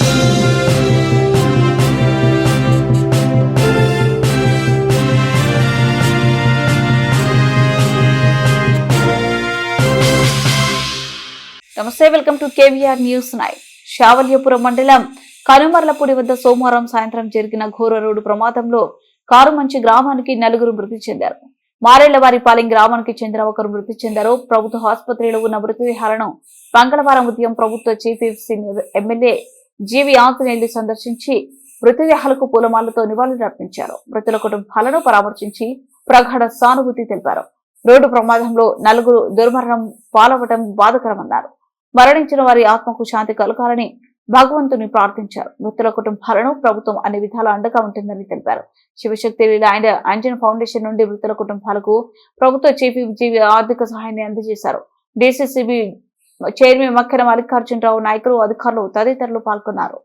నమస్తే welcome to KVR news nine. Savalyapuram మండలం కనుమర్లపూడి వద్ద సోమవారం సాయంత్రం జరిగిన ఘోర రోడ్డు ప్రమాదంలో కారు మంచి గ్రామానికి నలుగురు మృతి చెందారు. మారేళ్ళవారిపాలెం గ్రామానికి చెందిన ఒకరు మృతి చెందారు. ప్రభుత్వ ఆసుపత్రిలో ఉన్న మృతదేహాలను మంగళవారం ఉదయం ప్రభుత్వ చీఫ్ ఎమ్మెల్యే జీవి ఆంజనేయులు సందర్శించి మృతదేహాలకు పూలమాలతో నివాళులర్పించారు మృతుల కుటుంబాలను పరామర్శించి ప్రగాఢ సానుభూతి తెలిపారు. రోడ్డు ప్రమాదంలో నలుగురు దుర్మరణం పాలవటం బాధకరమన్నారు. మరణించిన వారి ఆత్మకు శాంతి కలగాలని భగవంతుని ప్రార్థించారు. మృతుల కుటుంబాలను ప్రభుత్వం అన్ని విధాల అండగా ఉంటుందని తెలిపారు. శివశక్తి అండ్ అంజన్ ఫౌండేషన్ నుండి మృతుల కుటుంబాలకు ప్రభుత్వ చీఫ్ జీవి ఆర్థిక సహాయాన్ని అందజేశారు. డిసిసిబి చైర్మన్ మక్కెన మల్లికార్జునరావు నాయకులు అధికారులు తదితరులు పాల్గొన్నారు.